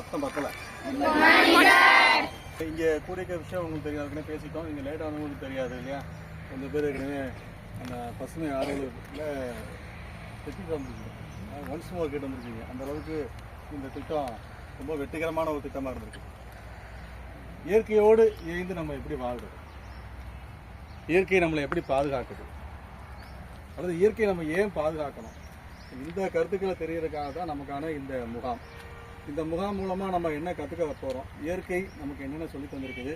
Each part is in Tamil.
சத்தம் பத்தல இங்கே கூடிய விஷயம் உங்களுக்கு தெரியாது. ஏற்கனவே பேசிட்டோம். இங்கே லேட் ஆனவங்களுக்கு தெரியாது இல்லையா? கொஞ்சம் பேர் ஏற்கனவே அந்த பசுமை ஆர்வலர்ல திட்டம் வந்துருக்கீங்க ஒன்ஸ் மோர் கேட்டு வந்திருக்கீங்க. அந்த அளவுக்கு இந்த திட்டம் ரொம்ப வெற்றிகரமான ஒரு திட்டமா இருந்திருக்கு. இயற்கையோடு இணைந்து நம்ம எப்படி வாழ்றது? இயற்கையை நம்மளை எப்படி பாதுகாக்குது? அதாவது இயற்கையை நம்ம ஏன் பாதுகாக்கணும்? இந்த கருத்துக்களை தெரியறதுக்காக தான் நமக்கான இந்த முகாம். இந்த முகாம் மூலமாக நம்ம என்ன கற்றுக்க போகிறோம் இயற்கை நமக்கு என்னென்ன சொல்லி தந்திருக்குது?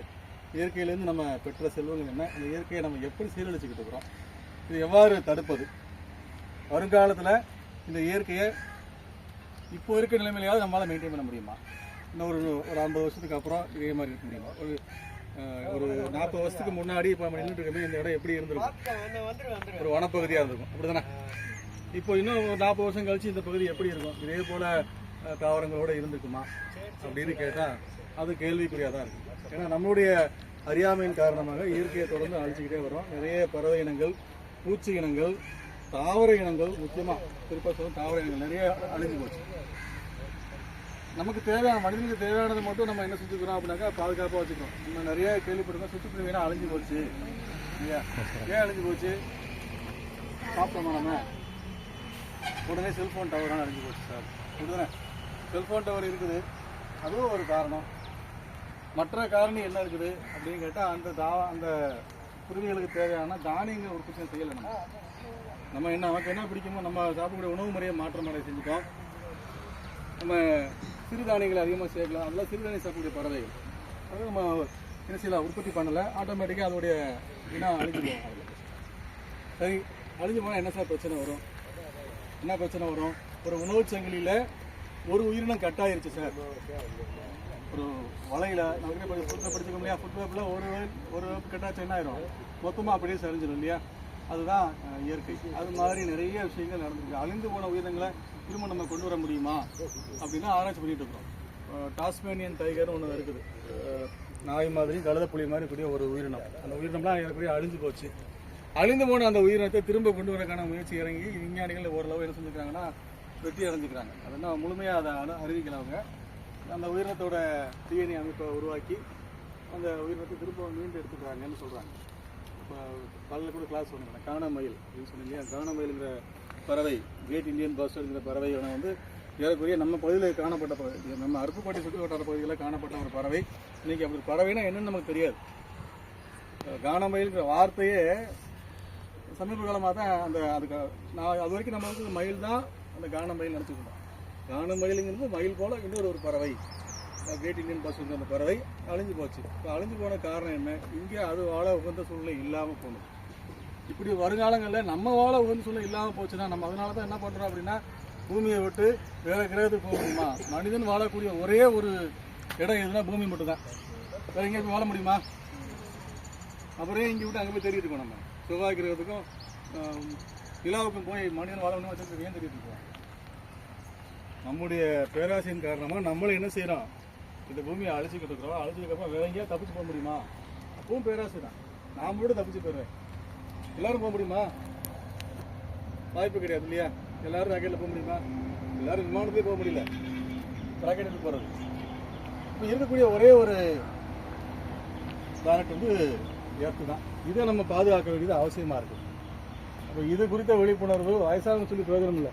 இயற்கையிலேருந்து நம்ம பெற்ற செல்வங்கள் என்ன? இந்த இயற்கையை நம்ம எப்படி சீரழிச்சுக்கிட்டு இருக்கிறோம்? இது எவ்வாறு தடுப்பது? வருங்காலத்தில் இந்த இயற்கையை இப்போ இருக்க நிலைமையிலையாவது நம்மளால் மெயின்டைன் பண்ண முடியுமா? இன்னும் ஒரு ஒரு ஐம்பது வருஷத்துக்கு அப்புறம் இதே மாதிரி இருக்க முடியுமா? ஒரு ஒரு நாற்பது வருஷத்துக்கு முன்னாடி இப்போ நம்ம நின்றுட்டு இந்த இடம் எப்படி இருந்திருக்கும்? ஒரு வனப்பகுதியாக இருந்திருக்கும். அப்படிதானே? இப்போ இன்னும் ஒரு நாற்பது வருஷம் கழிச்சு இந்த பகுதி எப்படி இருக்கும்? இதே போல் தாவரங்களோட இருந்துக்குமா அப்படின்னு கேட்டால் அது கேள்விக்குறியாக தான் இருக்குது ஏன்னா நம்மளுடைய அறியாமையின் காரணமாக இயற்கையை தொடர்ந்து அழிச்சிக்கிட்டே வரோம் நிறைய பறவை இனங்கள் பூச்சி இனங்கள் தாவர இனங்கள் முக்கியமாக குறிப்பாக சொல்லும் தாவர இனங்கள் நிறைய அழிஞ்சு போச்சு. நமக்கு தேவையான மனிதனுக்கு தேவையானது மட்டும் நம்ம என்ன செஞ்சுக்கிறோம் அப்படின்னாக்கா பாதுகாப்பாக வச்சுக்கிறோம். நம்ம நிறைய கேள்விப்பட்டிருக்கோம். சுற்றுப்புற அழிஞ்சு போச்சு. இல்லையா? ஏன் அழிஞ்சு போச்சு? சாப்பிட்டோமா நம்ம? உடனே செல்ஃபோன் டவரான அழிஞ்சு போச்சு சார். அப்படிதானே செல்ஃபோன் டவர் இருக்குது. அதுவும் ஒரு காரணம். மற்ற காரணி என்ன இருக்குது அப்படின்னு கேட்டால் அந்த தா அந்த குருவிகளுக்கு தேவையான தானியங்கள் உற்பத்தி செய்யலை நம்ம. நம்ம என்ன நமக்கு என்ன பிடிக்குமோ நம்ம சாப்பிடக்கூடிய உணவு முறையை மாற்றம் அடைய செஞ்சுட்டோம். நம்ம சிறுதானியங்களை அதிகமாக சேர்க்கலாம். அதெல்லாம் சிறுதானியம் சாப்பிடக்கூடிய பறவைகள். அது நம்ம என்ன செய்யலாம் உற்பத்தி பண்ணலை. ஆட்டோமேட்டிக்காக அதோடைய இனம் அழிஞ்சிடுவோம் அதில் சரி அழிஞ்சு போனால் என்ன சார் பிரச்சனை வரும்? என்ன பிரச்சனை வரும்? ஒரு உணவுச் சங்கிலியில் ஒரு உயிரினம் கட்டாயிருச்சு சார். ஒரு வலையில நமக்கு கொஞ்சம் ஃபுட்டில் படிச்சுக்க இல்லையா? ஃபுட்வேப்பில் ஒரு ஒரு வேப்பு கட்டாச்சு என்ன ஆயிரும் மொத்தமாக அப்படியே சரிஞ்சிடும் இல்லையா? அதுதான் இயற்கை. அது மாதிரி நிறைய விஷயங்கள் நடந்திருக்கு. அழிந்து போன உயிரினங்களை திரும்ப நம்ம கொண்டு வர முடியுமா? அப்படின்னு ஆராய்ச்சி பண்ணிட்டு இருக்கோம் டாஸ்மேனியன் டைகர்னு ஒன்று இருக்குது. நாய் மாதிரி கழுத புலி மாதிரி கூடிய ஒரு உயிரினம். அந்த உயிரினம்லாம் ஏற்கனவே அழிஞ்சு போச்சு. அழிந்து போன அந்த உயிரினத்தை திரும்ப கொண்டு வரக்கான முயற்சி இறங்கி விஞ்ஞானிகள் ஓரளவு என்ன செஞ்சுக்கிறாங்கன்னா வெற்றி அடைஞ்சுக்கிறாங்க. அதெல்லாம் முழுமையாக அதை அனு- அறிவிக்கல அவங்க. அந்த உயிரினத்தோட டிஎன்ஏ அமைப்பை உருவாக்கி அந்த உயிரினத்தை திரும்ப மீண்டு எடுத்துக்கிறாங்கன்னு சொல்கிறாங்க இப்போ காலையில் கூட கிளாஸ் சொன்னாங்க காணமயில் அப்படின்னு சொன்னீங்க இல்லையா? காணமயிலுங்கிற பறவை கிரேட் இந்தியன் பஸ்டர்ங்கிற பறவை வந்து ஏறக்குறைய நம்ம பகுதியில் காணப்பட்ட பறவை. நம்ம அருப்புப்பட்டி சுற்று வட்டார பகுதியில் காணப்பட்ட ஒரு பறவை. இன்றைக்கி அப்படி பறவைனா என்னன்னு நமக்கு தெரியாது. காணமயில்ங்கிற வார்த்தையே சமீப காலமாக தான் அந்த அதுக்கு நான் அது வரைக்கும் நம்ம வந்து மயில் தான் அந்த காணமயில் நினச்சிக்கிட்டோம் காணமயிலுங்கிறது மயில் போல் இன்னொரு ஒரு பறவை. கிரேட் இந்தியன் பஸ் அந்த பறவை அழிஞ்சு போச்சு. இப்போ அழிஞ்சு போன காரணம் என்ன? இங்கே அது வாழ உகந்த சூழ்நிலை இல்லாமல் போகணும் இப்படி வருங்காலங்களில் நம்ம வாழ உகந்த சூழ்நிலை இல்லாமல் போச்சுன்னா நம்ம அதனால தான் என்ன பண்ணுறோம் அப்படின்னா பூமியை விட்டு வேற கிரகத்துக்கு போக முடியுமா? மனிதன் வாழக்கூடிய ஒரே ஒரு இடம் எதுனா பூமி மட்டும்தான். வேற எங்கேயும் வாழ முடியுமா? அப்புறம் இங்கே விட்டு அங்கே போய் தேடிட்டு இருக்கோம் நம்ம? செவ்வாய் கிரகத்துக்கும் நிலாவுக்கும் போய் மனிதன் வாழணும் வச்சுட்டு ஏன் இருக்கோம்? நம்முடைய பேராசையின் காரணமாக நம்மளும் என்ன செய்கிறோம் இந்த பூமியை அழிச்சிக்கிட்டு இருக்கிறோம். அழிச்சதுக்கப்புறம் வேற எங்கேயா தப்பிச்சு போக முடியுமா? அப்பவும் பேராசை தான் நான் மட்டும் தப்பிச்சு போயிடுவேன் எல்லாரும் போக முடியுமா? வாய்ப்பு கிடையாது இல்லையா? எல்லாரும் ராக்கெட்டில் போக முடியுமா? எல்லாரும் விமானத்திலே போக முடியல. ராக்கெட்டில் போகிறது இப்போ இருக்கக்கூடிய ஒரே ஒரு பிளானட் வந்து எர்த்து தான் இதை நம்ம பாதுகாக்க வேண்டியது அவசியமாக இருக்குது அப்போ இது குறித்த விழிப்புணர்வு வயசானவங்க சொல்லி பிரயோஜனம் இல்லை.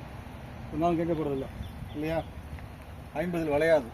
சொன்னாலும் கேட்கப்படுறதில்லை இல்லையா? ஐம்பதில் விளையாது.